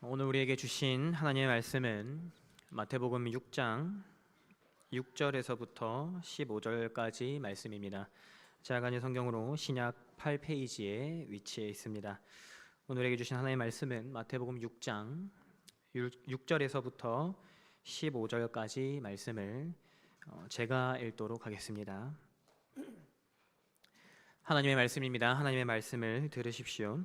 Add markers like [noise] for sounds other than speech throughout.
오늘 우리에게 주신 하나님의 말씀은 마태복음 6장 6절에서부터 15절까지 말씀입니다. 제아간의 성경으로 신약 8페이지에 위치해 있습니다. 오늘에게 주신 하나님의 말씀은 마태복음 6장 6절에서부터 15절까지 말씀을 어, 제가 읽도록 하겠습니다. 하나님의 말씀입니다. 하나님의 말씀을 들으십시오.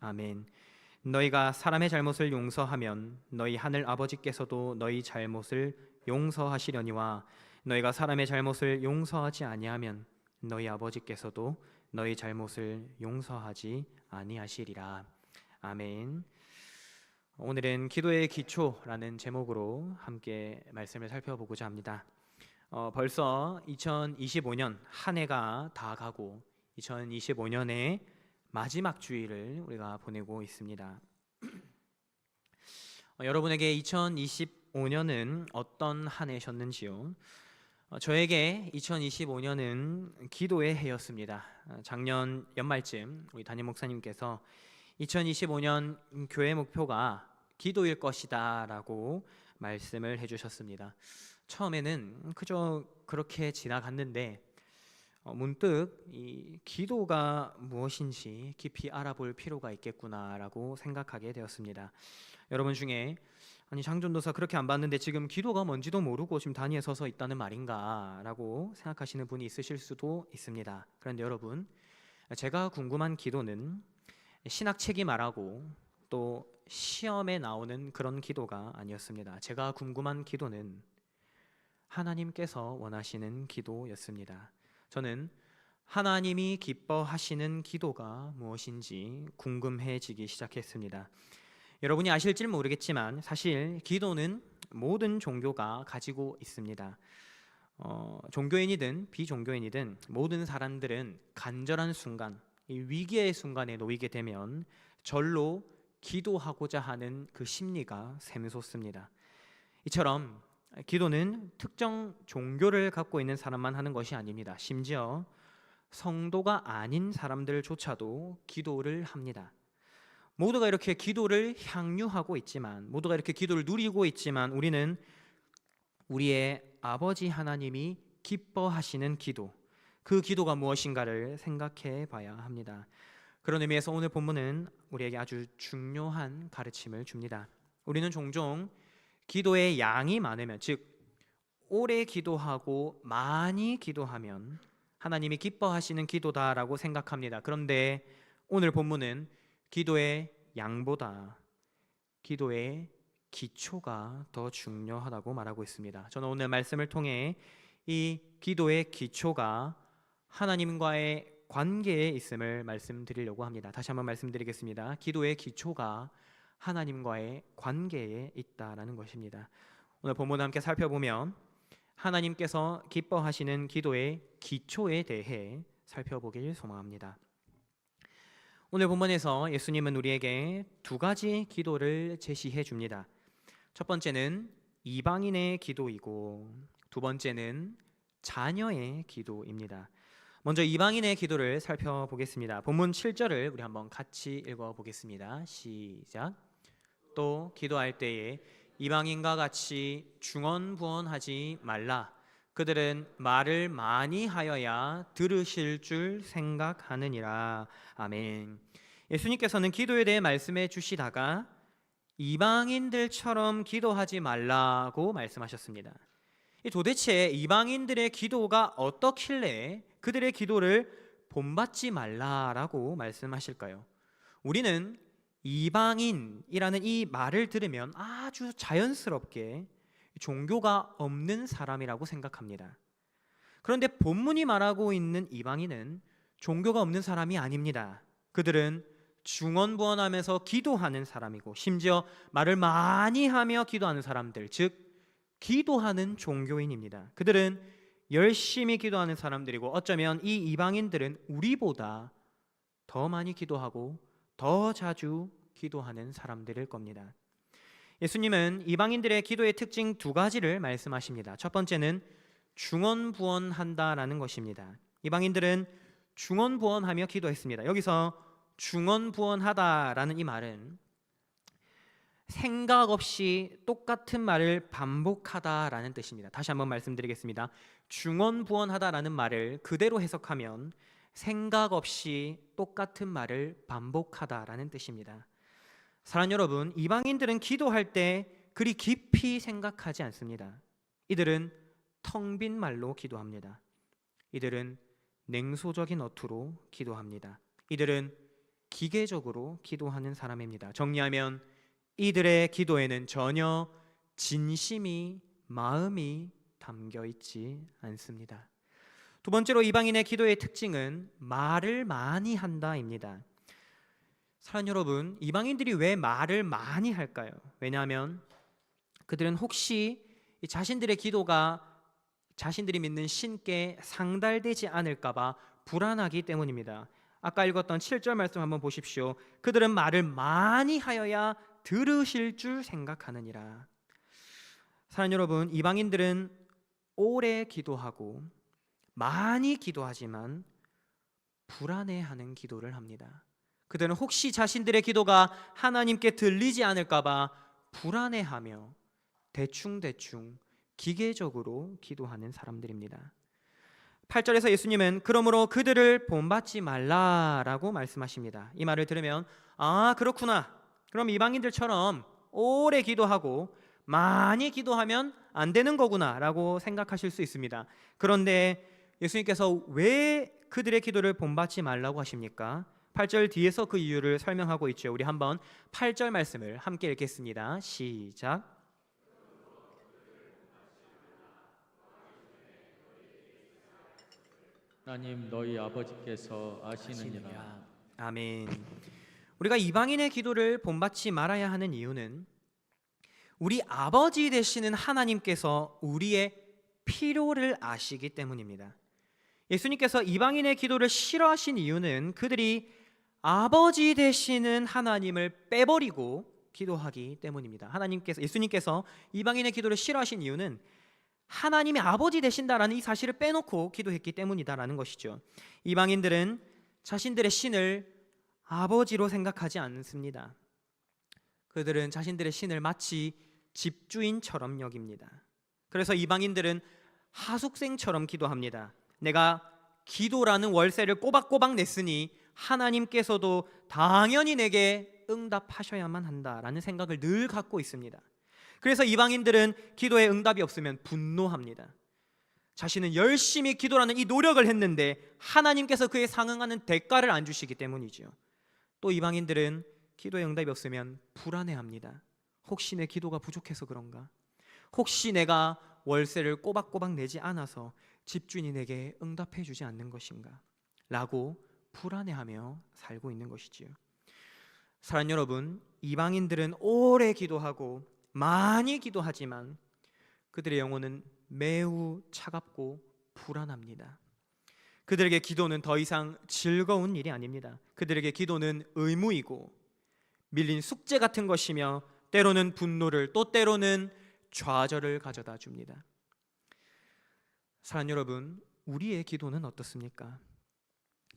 아멘. 너희가 사람의 잘못을 용서하면 너희 하늘 아버지께서도 너희 잘못을 용서하시려니와 너희가 사람의 잘못을 용서하지 아니하면 너희 아버지께서도 너희 잘못을 용서하지 아니하시리라. 아멘. 오늘은 기도의 기초라는 제목으로 함께 말씀을 살펴보고자 합니다. 어, 벌써 2025년 한 해가 다 가고 2025년에 마지막 주일을 우리가 보내고 있습니다. [clears throat] 어, 여러분에게 2025년은 어떤 한 해셨는지요? 어, 저에게 2025년은 기도의 해였습니다. 어, 작년 연말쯤 우리 담임 목사님께서 2025년 교회 목표가 기도일 것이다라고 말씀을 해주셨습니다. 처음에는 그저 그렇게 지나갔는데 어, 문득 이 기도가 무엇인지 깊이 알아볼 필요가 있겠구나라고 생각하게 되었습니다. 여러분 중에 아니 장전도사 그렇게 안 봤는데 지금 기도가 뭔지도 모르고 지금 단위에 서서 있다는 말인가라고 생각하시는 분이 있으실 수도 있습니다. 그런데 여러분 제가 궁금한 기도는 신학책이 말하고 또 시험에 나오는 그런 기도가 아니었습니다. 제가 궁금한 기도는 하나님께서 원하시는 기도였습니다. 저는 하나님이 기뻐하시는 기도가 무엇인지 궁금해지기 시작했습니다. 여러분이 아실지 모르겠지만 사실 기도는 모든 종교가 가지고 있습니다. 어, 종교인이든 비종교인이든 모든 사람들은 간절한 순간, 위기의 순간에 놓이게 되면 절로 기도하고자 하는 그 심리가 샘솟습니다. 이처럼 기도는 특정 종교를 갖고 있는 사람만 하는 것이 아닙니다. 심지어 성도가 아닌 사람들조차도 기도를 합니다. 모두가 이렇게 기도를 향유하고 있지만, 모두가 이렇게 기도를 누리고 있지만, 우리는 우리의 아버지 하나님이 기뻐하시는 기도, 그 기도가 무엇인가를 생각해 봐야 합니다. 그런 의미에서 오늘 본문은 우리에게 아주 중요한 가르침을 줍니다. 우리는 종종 기도의 양이 많으면 즉 오래 기도하고 많이 기도하면 하나님이 기뻐하시는 기도다라고 생각합니다. 그런데 오늘 본문은 기도의 양보다 기도의 기초가 더 중요하다고 말하고 있습니다. 저는 오늘 말씀을 통해 이 기도의 기초가 하나님과의 관계에 있음을 말씀드리려고 합니다. 다시 한번 말씀드리겠습니다. 기도의 기초가 하나님과의 관계에 있다라는 것입니다. 오늘 본문 함께 살펴보면 하나님께서 기뻐하시는 기도의 기초에 대해 살펴보길 소망합니다. 오늘 본문에서 예수님은 우리에게 두 가지 기도를 제시해 줍니다. 첫 번째는 이방인의 기도이고 두 번째는 자녀의 기도입니다. 먼저 이방인의 기도를 살펴보겠습니다. 본문 7절을 우리 한번 같이 읽어 보겠습니다. 시작. 또 기도할 때에 이방인과 같이 중언부언하지 말라. 그들은 말을 많이 하여야 들으실 줄 생각하느니라. 아멘. 예수님께서는 기도에 대해 말씀해 주시다가 이방인들처럼 기도하지 말라고 말씀하셨습니다. 이 도대체 이방인들의 기도가 어떻길래 그들의 기도를 본받지 말라라고 말씀하실까요? 우리는 이방인이라는 이 말을 들으면 아주 자연스럽게 종교가 없는 사람이라고 생각합니다. 그런데 본문이 말하고 있는 이방인은 종교가 없는 사람이 아닙니다. 그들은 중언부언하면서 기도하는 사람이고 심지어 말을 많이 하며 기도하는 사람들, 즉 기도하는 종교인입니다. 그들은 열심히 기도하는 사람들이고 어쩌면 이 이방인들은 우리보다 더 많이 기도하고 더 자주 기도하는 사람들일 겁니다. 예수님은 이방인들의 기도의 특징 두 가지를 말씀하십니다. 첫 번째는 중언부언한다라는 것입니다. 이방인들은 중언부언하며 기도했습니다. 여기서 중언부언하다라는 이 말은 생각 없이 똑같은 말을 반복하다라는 뜻입니다. 다시 한번 말씀드리겠습니다. 중언부언하다라는 말을 그대로 해석하면 생각 없이 똑같은 말을 반복하다라는 뜻입니다. 사랑 여러분, 이방인들은 기도할 때 그리 깊이 생각하지 않습니다. 이들은 텅 빈 말로 기도합니다. 이들은 냉소적인 어투로 기도합니다. 이들은 기계적으로 기도하는 사람입니다. 정리하면 이들의 기도에는 전혀 진심이 마음이 담겨 있지 않습니다. 두 번째로 이방인의 기도의 특징은 말을 많이 한다입니다. 사랑 여러분, 이방인들이 왜 말을 많이 할까요? 왜냐하면 그들은 혹시 자신들의 기도가 자신들이 믿는 신께 상달되지 않을까봐 불안하기 때문입니다. 아까 읽었던 7절 말씀 한번 보십시오. 그들은 말을 많이 하여야 들으실 줄 생각하느니라. 사랑 여러분, 이방인들은 오래 기도하고 많이 기도하지만 불안해하는 기도를 합니다. 그들은 혹시 자신들의 기도가 하나님께 들리지 않을까봐 불안해하며 대충대충 기계적으로 기도하는 사람들입니다. 8절에서 예수님은 그러므로 그들을 본받지 말라라고 말씀하십니다. 이 말을 들으면 아, 그렇구나. 그럼 이방인들처럼 오래 기도하고 많이 기도하면 안 되는 거구나라고 생각하실 수 있습니다. 그런데 예수님께서 왜 그들의 기도를 본받지 말라고 하십니까? 8절 뒤에서 그 이유를 설명하고 있죠. 우리 한번 8절 말씀을 함께 읽겠습니다. 시작. 하나님 너희 아버지께서 아시느니라 아멘. 우리가 이방인의 기도를 본받지 말아야 하는 이유는 우리 아버지 되시는 하나님께서 우리의 필요를 아시기 때문입니다. 예수님께서 이방인의 기도를 싫어하신 이유는 그들이 아버지 되시는 하나님을 빼버리고 기도하기 때문입니다. 하나님께서 예수님께서 이방인의 기도를 싫어하신 이유는 하나님이 아버지 되신다라는 이 사실을 빼놓고 기도했기 때문이다라는 것이죠. 이방인들은 자신들의 신을 아버지로 생각하지 않습니다. 그들은 자신들의 신을 마치 집주인처럼 여깁니다. 그래서 이방인들은 하숙생처럼 기도합니다. 내가 기도라는 월세를 꼬박꼬박 냈으니 하나님께서도 당연히 내게 응답하셔야만 한다라는 생각을 늘 갖고 있습니다. 그래서 이방인들은 기도에 응답이 없으면 분노합니다. 자신은 열심히 기도라는 이 노력을 했는데 하나님께서 그에 상응하는 대가를 안 주시기 때문이지요. 또 이방인들은 기도에 응답이 없으면 불안해합니다. 혹시 내 기도가 부족해서 그런가? 혹시 내가 월세를 꼬박꼬박 내지 않아서 집주인이 내게 응답해 주지 않는 것인가? 라고 불안해하며 살고 있는 것이지요. 사랑 여러분, 이방인들은 오래 기도하고 많이 기도하지만 그들의 영혼은 매우 차갑고 불안합니다. 그들에게 기도는 더 이상 즐거운 일이 아닙니다. 그들에게 기도는 의무이고 밀린 숙제 같은 것이며 때로는 분노를 또 때로는 좌절을 가져다 줍니다. 사랑 여러분, 우리의 기도는 어떻습니까?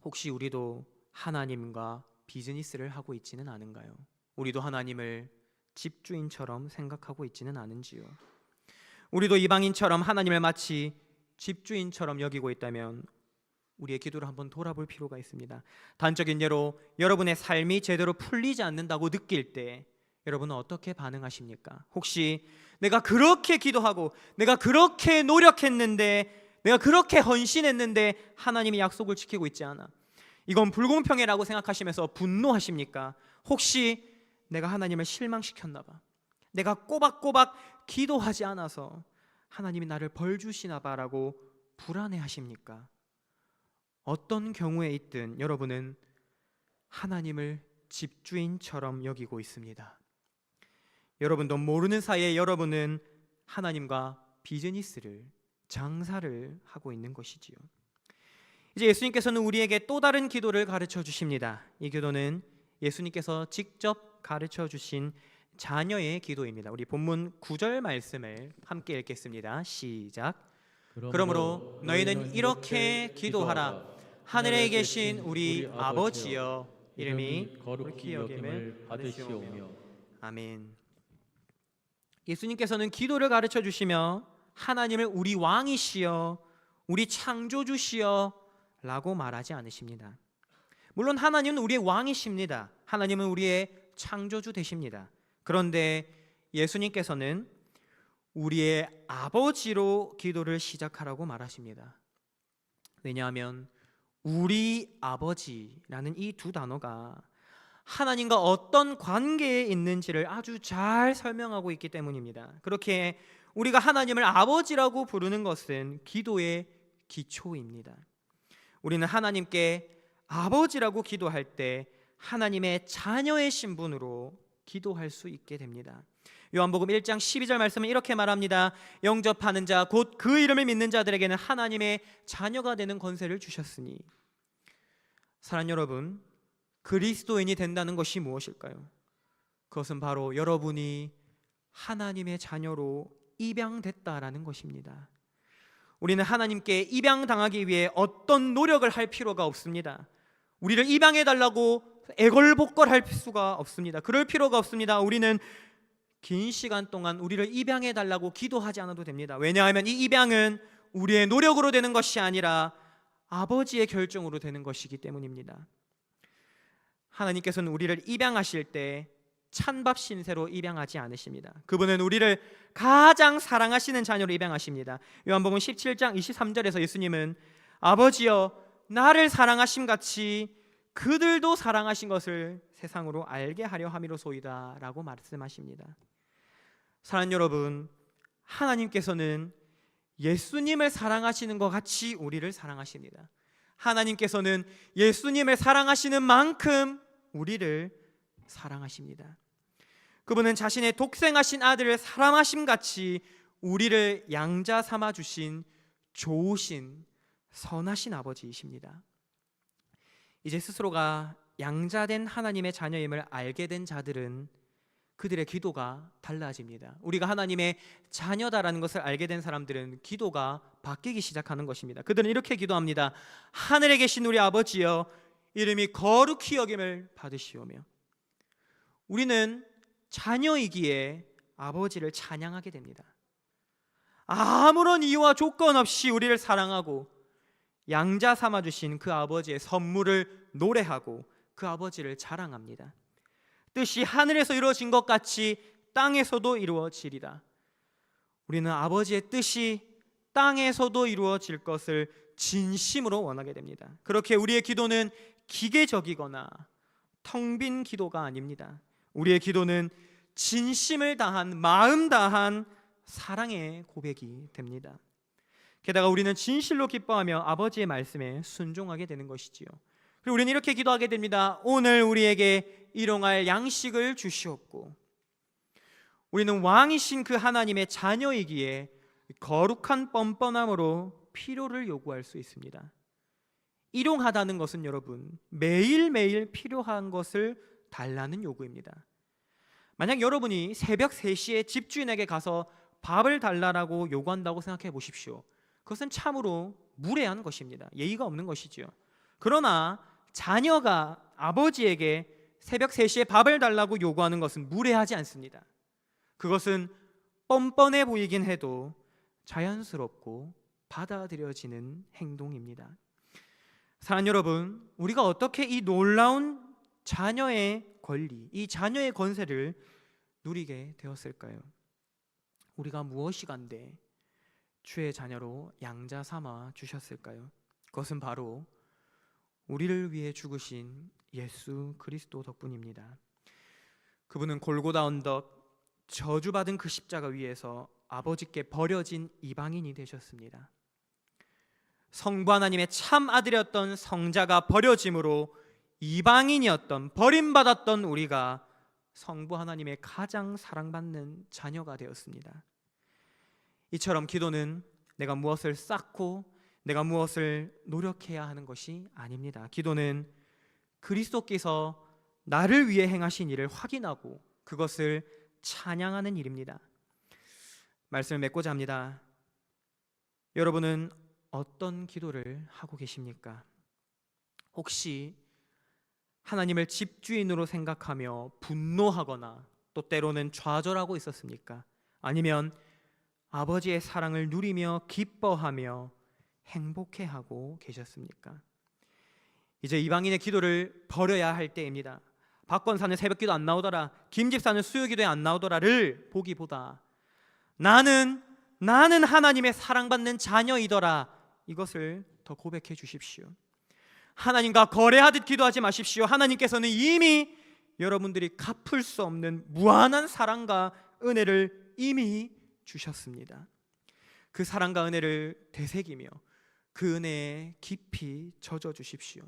혹시 우리도 하나님과 비즈니스를 하고 있지는 않은가요? 우리도 하나님을 집주인처럼 생각하고 있지는 않은지요. 우리도 이방인처럼 하나님을 마치 집주인처럼 여기고 있다면 우리의 기도를 한번 돌아볼 필요가 있습니다. 단적인 예로 여러분의 삶이 제대로 풀리지 않는다고 느낄 때 여러분은 어떻게 반응하십니까? 혹시 내가 그렇게 기도하고 내가 그렇게 노력했는데 내가 그렇게 헌신했는데 하나님이 약속을 지키고 있지 않아. 이건 불공평해라고 생각하시면서 분노하십니까? 혹시 내가 하나님을 실망시켰나 봐. 내가 꼬박꼬박 기도하지 않아서 하나님이 나를 벌 주시나 봐라고 불안해 하십니까? 어떤 경우에 있든 여러분은 하나님을 집주인처럼 여기고 있습니다. 여러분도 모르는 사이에 여러분은 하나님과 비즈니스를 장사를 하고 있는 것이지요. 이제 예수님께서는 우리에게 또 다른 기도를 가르쳐 주십니다. 이 기도는 예수님께서 직접 가르쳐 주신 자녀의 기도입니다. 우리 본문 9절 말씀을 함께 읽겠습니다. 시작. 그러므로 너희는 이렇게 기도하라. 하늘에 계신 우리 아버지여 이름이 거룩히 여김을 받으시오며 아멘. 예수님께서는 기도를 가르쳐 주시며 하나님을 우리 왕이시여 우리 창조주시여 라고 말하지 않으십니다. 물론 하나님은 우리의 왕이십니다. 하나님은 우리의 창조주 되십니다. 그런데 예수님께서는 우리의 아버지로 기도를 시작하라고 말하십니다. 왜냐하면 우리 아버지라는 이 두 단어가 하나님과 어떤 관계에 있는지를 아주 잘 설명하고 있기 때문입니다. 그렇게 우리가 하나님을 아버지라고 부르는 것은 기도의 기초입니다. 우리는 하나님께 아버지라고 기도할 때 하나님의 자녀의 신분으로 기도할 수 있게 됩니다. 요한복음 1장 12절 말씀은 이렇게 말합니다. 영접하는 자 곧 그 이름을 믿는 자들에게는 하나님의 자녀가 되는 권세를 주셨으니 사랑 여러분 그리스도인이 된다는 것이 무엇일까요? 그것은 바로 여러분이 하나님의 자녀로 입양됐다라는 것입니다. 우리는 하나님께 입양당하기 위해 어떤 노력을 할 필요가 없습니다. 우리를 입양해 달라고 애걸복걸 할 수가 없습니다. 그럴 필요가 없습니다. 우리는 긴 시간 동안 우리를 입양해 달라고 기도하지 않아도 됩니다. 왜냐하면 이 입양은 우리의 노력으로 되는 것이 아니라 아버지의 결정으로 되는 것이기 때문입니다. 하나님께서는 우리를 입양하실 때 찬밥 신세로 입양하지 않으십니다. 그분은 우리를 가장 사랑하시는 자녀로 입양하십니다. 요한복음 17장 23절에서 예수님은 아버지여 나를 사랑하심 같이 그들도 사랑하신 것을 세상으로 알게 하려 함이로소이다라고 말씀하십니다. 사랑하는 여러분, 하나님께서는 예수님을 사랑하시는 것 같이 우리를 사랑하십니다. 하나님께서는 예수님을 사랑하시는 만큼 우리를 사랑하십니다. 그분은 자신의 독생하신 아들을 사랑하심 같이 우리를 양자 삼아 주신 좋으신 선하신 아버지이십니다. 이제 스스로가 양자된 하나님의 자녀임을 알게 된 자들은 그들의 기도가 달라집니다. 우리가 하나님의 자녀다라는 것을 알게 된 사람들은 기도가 바뀌기 시작하는 것입니다. 그들은 이렇게 기도합니다. 하늘에 계신 우리 아버지여 이름이 거룩히 여김을 받으시오며 우리는 자녀이기에 아버지를 찬양하게 됩니다. 아무런 이유와 조건 없이 우리를 사랑하고 양자 삼아 주신 그 아버지의 선물을 노래하고 그 아버지를 자랑합니다. 뜻이 하늘에서 이루어진 것 같이 땅에서도 이루어지리다. 우리는 아버지의 뜻이 땅에서도 이루어질 것을 진심으로 원하게 됩니다. 그렇게 우리의 기도는 기계적이거나 텅 빈 기도가 아닙니다. 우리의 기도는 진심을 다한 마음 다한 사랑의 고백이 됩니다. 게다가 우리는 진실로 기뻐하며 아버지의 말씀에 순종하게 되는 것이지요. 그리고 우리는 이렇게 기도하게 됩니다. 오늘 우리에게 일용할 양식을 주시옵고 우리는 왕이신 그 하나님의 자녀이기에 거룩한 뻔뻔함으로 필요를 요구할 수 있습니다. 일용하다는 것은 여러분 매일매일 필요한 것을 달라는 요구입니다. 만약 여러분이 새벽 3시에 집주인에게 가서 밥을 달라라고 요구한다고 생각해 보십시오. 그것은 참으로 무례한 것입니다. 예의가 없는 것이지요. 그러나 자녀가 아버지에게 새벽 3시에 밥을 달라고 요구하는 것은 무례하지 않습니다. 그것은 뻔뻔해 보이긴 해도 자연스럽고 받아들여지는 행동입니다. 사랑 여러분, 우리가 어떻게 이 놀라운 자녀의 권리, 이 자녀의 권세를 누리게 되었을까요? 우리가 무엇이 간데 주의 자녀로 양자 삼아 주셨을까요? 그것은 바로 우리를 위해 죽으신 예수 그리스도 덕분입니다. 그분은 골고다 언덕 저주받은 그 십자가 위에서 아버지께 버려진 이방인이 되셨습니다. 성부 하나님의 참 아들이었던 성자가 버려짐으로 이방인이었던 버림받았던 우리가 성부 하나님의 가장 사랑받는 자녀가 되었습니다. 이처럼 기도는 내가 무엇을 쌓고 내가 무엇을 노력해야 하는 것이 아닙니다. 기도는 그리스도께서 나를 위해 행하신 일을 확인하고 그것을 찬양하는 일입니다. 말씀을 맺고자 합니다. 여러분은 어떤 기도를 하고 계십니까? 혹시 하나님을 집주인으로 생각하며 분노하거나 또 때로는 좌절하고 있었습니까? 아니면 아버지의 사랑을 누리며 기뻐하며 행복해하고 계셨습니까? 이제 이방인의 기도를 버려야 할 때입니다. 박권사는 새벽기도 안 나오더라. 김집사는 수요기도에 안 나오더라를 보기보다 나는 나는 하나님의 사랑받는 자녀이더라. 이것을 더 고백해 주십시오. 하나님과 거래하듯 기도하지 마십시오. 하나님께서는 이미 여러분들이 갚을 수 없는 무한한 사랑과 은혜를 이미 주셨습니다. 그 사랑과 은혜를 되새기며 그 은혜에 깊이 젖어 주십시오.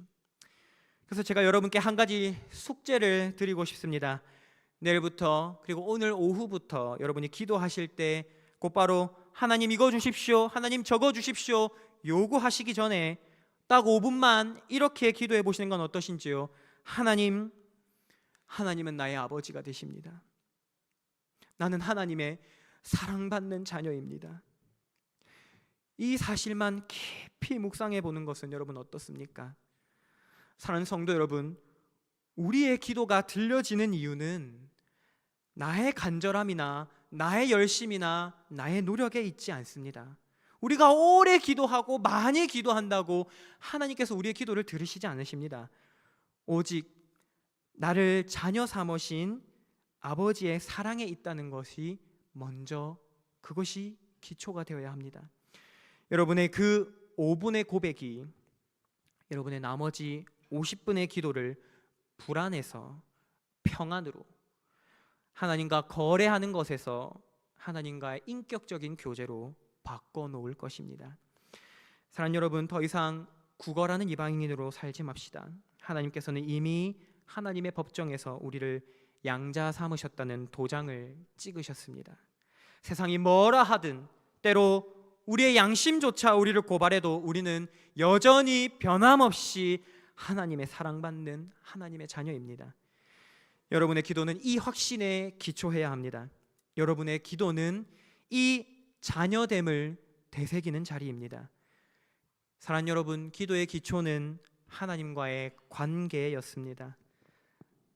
그래서 제가 여러분께 한 가지 숙제를 드리고 싶습니다. 내일부터 그리고 오늘 오후부터 여러분이 기도하실 때 곧바로 하나님 이거 주십시오. 하나님 저거 주십시오. 요구하시기 전에 딱 5분만 이렇게 기도해 보시는 건 어떠신지요? 하나님 하나님은 나의 아버지가 되십니다. 나는 하나님의 사랑받는 자녀입니다. 이 사실만 깊이 묵상해 보는 것은 여러분 어떻습니까? 사랑하는 성도 여러분, 우리의 기도가 들려지는 이유는 나의 간절함이나 나의 열심이나 나의 노력에 있지 않습니다. 우리가 오래 기도하고 많이 기도한다고 하나님께서 우리의 기도를 들으시지 않으십니다. 오직 나를 자녀 삼으신 아버지의 사랑에 있다는 것이 먼저 그것이 기초가 되어야 합니다. 여러분의 그 5분의 고백이 여러분의 나머지 50분의 기도를 불안해서 평안으로 하나님과 거래하는 것에서 하나님과의 인격적인 교제로 바꿔 놓을 것입니다. 사랑하는 여러분, 더 이상 구걸하는 이방인으로 살지 맙시다. 하나님께서는 이미 하나님의 법정에서 우리를 양자 삼으셨다는 도장을 찍으셨습니다. 세상이 뭐라 하든 때로 우리의 양심조차 우리를 고발해도 우리는 여전히 변함없이 하나님의 사랑받는 하나님의 자녀입니다. 여러분의 기도는 이 확신에 기초해야 합니다. 여러분의 기도는 이 자녀됨을 되새기는 자리입니다. 사랑 여러분, 기도의 기초는 하나님과의 관계였습니다.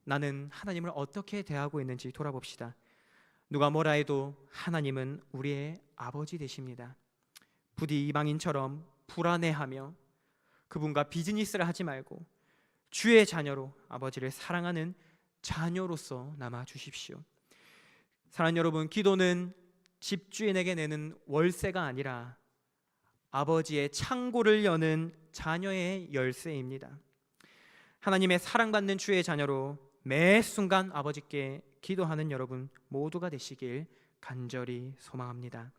나는 하나님을 어떻게 대하고 있는지 돌아봅시다. 누가 뭐라 해도 하나님은 우리의 아버지 되십니다. 부디 이방인처럼 불안해하며 그분과 비즈니스를 하지 말고 주의 자녀로 아버지를 사랑하는 자녀로서 남아 주십시오. 사랑하는 여러분, 기도는 집주인에게 내는 월세가 아니라 아버지의 창고를 여는 자녀의 열쇠입니다. 하나님의 사랑받는 주의 자녀로 매 순간 아버지께 기도하는 여러분 모두가 되시길 간절히 소망합니다.